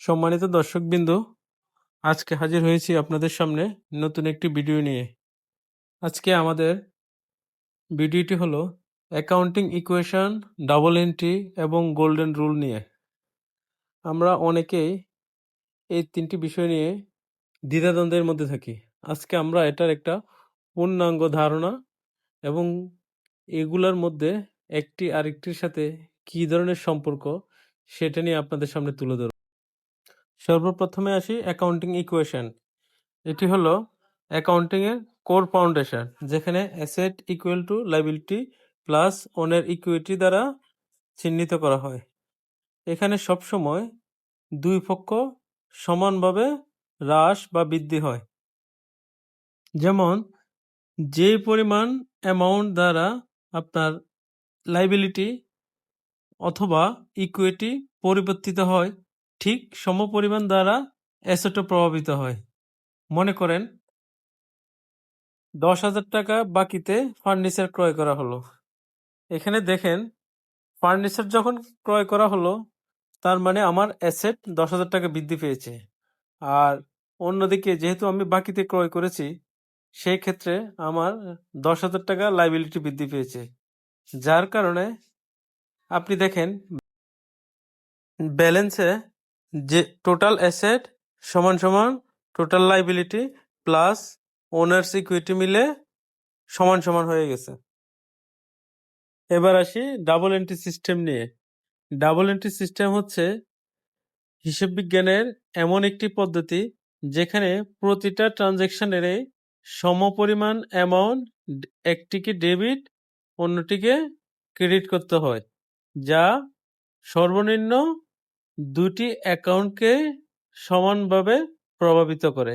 সম্মানিত দর্শকবৃন্দ, আজকে হাজির হয়েছি আপনাদের সামনে নতুন একটি ভিডিও নিয়ে। আজকে আমাদের ভিডিওটি হলো অ্যাকাউন্টিং ইকুয়েশন, ডাবল এন্ট্রি এবং গোল্ডেন রুল নিয়ে। আমরা অনেকেই এই তিনটি বিষয় নিয়ে দ্বিধাদ্বন্দ্বের মধ্যে থাকি। আজকে আমরা এটার একটা পূর্ণাঙ্গ ধারণা এবং এগুলোর মধ্যে একটি আরেকটির সাথে কী ধরনের সম্পর্ক সেটা নিয়ে আপনাদের সামনে তুলে ধরব। সর্বপ্রথমে আসি অ্যাকাউন্টিং ইকুয়েশন এটি হলো অ্যাকাউন্টিং এর কোর ফাউন্ডেশন যেখানে asset equal to liability plus owner's equity দ্বারা চিহ্নিত করা হয়। এখানে সবসময় দুই পক্ষ সমানভাবে হ্রাস বা বৃদ্ধি হয়। যেমন যে পরিমাণ অ্যামাউন্ট দ্বারা আপনার লাইবিলিটি অথবা ইকুইটি পরিবর্তিত হয় ঠিক সমপরিমাণ দ্বারা অ্যাসেটও প্রভাবিত হয়। মনে করেন, দশ হাজার টাকা বাকিতে ফার্নিচার ক্রয় করা হলো। এখানে দেখেন, ফার্নিচার যখন ক্রয় করা হলো, তার মানে আমার অ্যাসেট দশ হাজার টাকা বৃদ্ধি পেয়েছে। আর অন্যদিকে যেহেতু আমি বাকিতে ক্রয় করেছি, সেই ক্ষেত্রে আমার দশ হাজার টাকা লাইবিলিটি বৃদ্ধি পেয়েছে। যার কারণে আপনি দেখেন, ব্যালেন্সে টোটাল অ্যাসেট সমান সমান total liability plus owner's equity মিলে সমান সমান হয়ে গেছে। এবার আসি ডাবল এন্ট্রি সিস্টেম নিয়ে। ডাবল এন্ট্রি সিস্টেম হচ্ছে হিসেব বিজ্ঞানের এমন একটি পদ্ধতি যেখানে প্রতিটা ট্রানজেকশনের সমপরিমাণ অ্যামাউন্ট একটিকে ডেবিট অন্যটিকে ক্রেডিট করতে হয়, যা সর্বনিম্ন দুটি অ্যাকাউন্টকে সমানভাবে প্রভাবিত করে।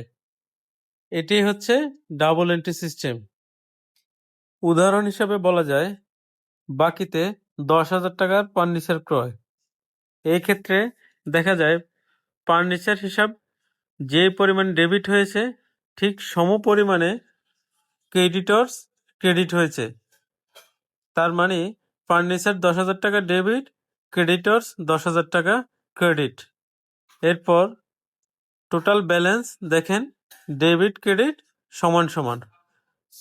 এটি হচ্ছে ডাবল এন্ট্রি সিস্টেম। উদাহরণ হিসাবে বলা যায়, বাকিতে দশ হাজার টাকার ফার্নিচার ক্রয়। এই ক্ষেত্রে দেখা যায়, ফার্নিচার হিসাব যে পরিমাণ ডেবিট হয়েছে, ঠিক সম পরিমাণে ক্রেডিটর্স ক্রেডিট হয়েছে। তার মানে ফার্নিচার দশ হাজার টাকা ডেবিট, ক্রেডিটর্স দশ হাজার টাকা ক্রেডিট। এরপর টোটাল ব্যালেন্স দেখেন, ডেবিট ক্রেডিট সমান সমান।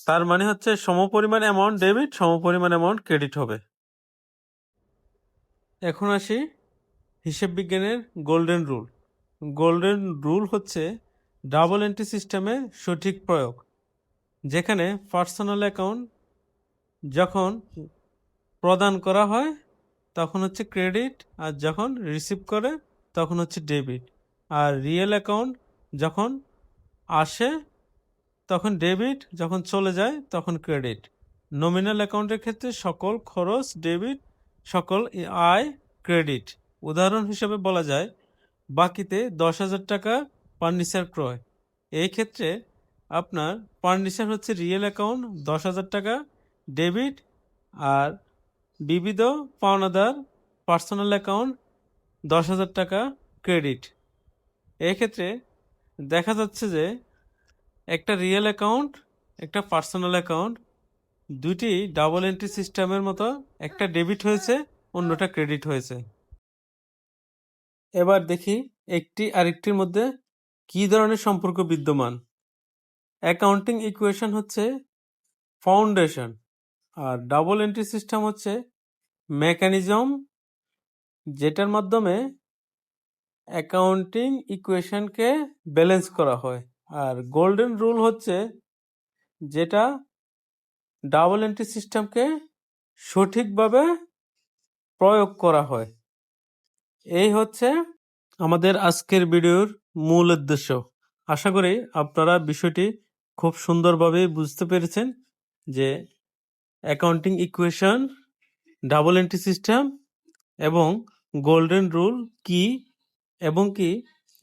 তার মানে হচ্ছে সমপরিমাণ অ্যামাউন্ট ডেবিট সমপরিমাণ অ্যামাউন্ট ক্রেডিট হবে। এখন আসি হিসেব বিজ্ঞানের গোল্ডেন রুল গোল্ডেন রুল হচ্ছে ডাবল এন্ট্রি সিস্টেমের সঠিক প্রয়োগ, যেখানে পার্সোনাল অ্যাকাউন্ট যখন প্রদান করা হয় তখন হচ্ছে ক্রেডিট, আর যখন রিসিভ করে তখন হচ্ছে ডেবিট। আর রিয়েল অ্যাকাউন্ট যখন আসে তখন ডেবিট, যখন চলে যায় তখন ক্রেডিট। নমিনাল অ্যাকাউন্টের ক্ষেত্রে সকল খরচ, ডেবিট, সকল আয়, ক্রেডিট। উদাহরণ হিসেবে বলা যায়, বাকিতে দশ হাজার টাকা ফার্নিচার ক্রয়। এই ক্ষেত্রে আপনার ফার্নিচার হচ্ছে রিয়েল অ্যাকাউন্ট দশ হাজার টাকা, ডেবিট, আর বিবিধ পাওনাদার, পার্সোনাল অ্যাকাউন্ট, দশ হাজার টাকা ক্রেডিট। এক্ষেত্রে দেখা যাচ্ছে যে একটা রিয়েল অ্যাকাউন্ট, একটা পার্সোনাল অ্যাকাউন্ট দুটি ডাবল এন্ট্রি সিস্টেমের মতো একটা ডেবিট হয়েছে, অন্যটা ক্রেডিট হয়েছে। এবার দেখি একটি আরেকটির মধ্যে কী ধরনের সম্পর্ক বিদ্যমান। অ্যাকাউন্টিং ইকুয়েশন হচ্ছে ফাউন্ডেশন, আর ডাবল এন্ট্রি সিস্টেম হচ্ছে মেকানিজম যেটার মাধ্যমে অ্যাকাউন্টিং ইকুয়েশনকে ব্যালেন্স করা হয়। আর গোল্ডেন রুল হচ্ছে যেটা ডাবল এন্ট্রি সিস্টেমকে সঠিকভাবে প্রয়োগ করা হয়। এই হচ্ছে আমাদের আজকের ভিডিওর মূল উদ্দেশ্য। আশা করি আপনারা বিষয়টি খুব সুন্দরভাবে বুঝতে পেরেছেন যে accounting equation double entry system এবং গোল্ডেন রুল কি এবং কি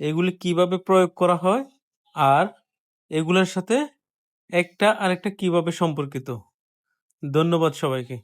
এগুলি কীভাবে প্রয়োগ করা হয় আর এগুলোর সাথে একটা আরেকটা কীভাবে সম্পর্কিত। ধন্যবাদ সবাইকে।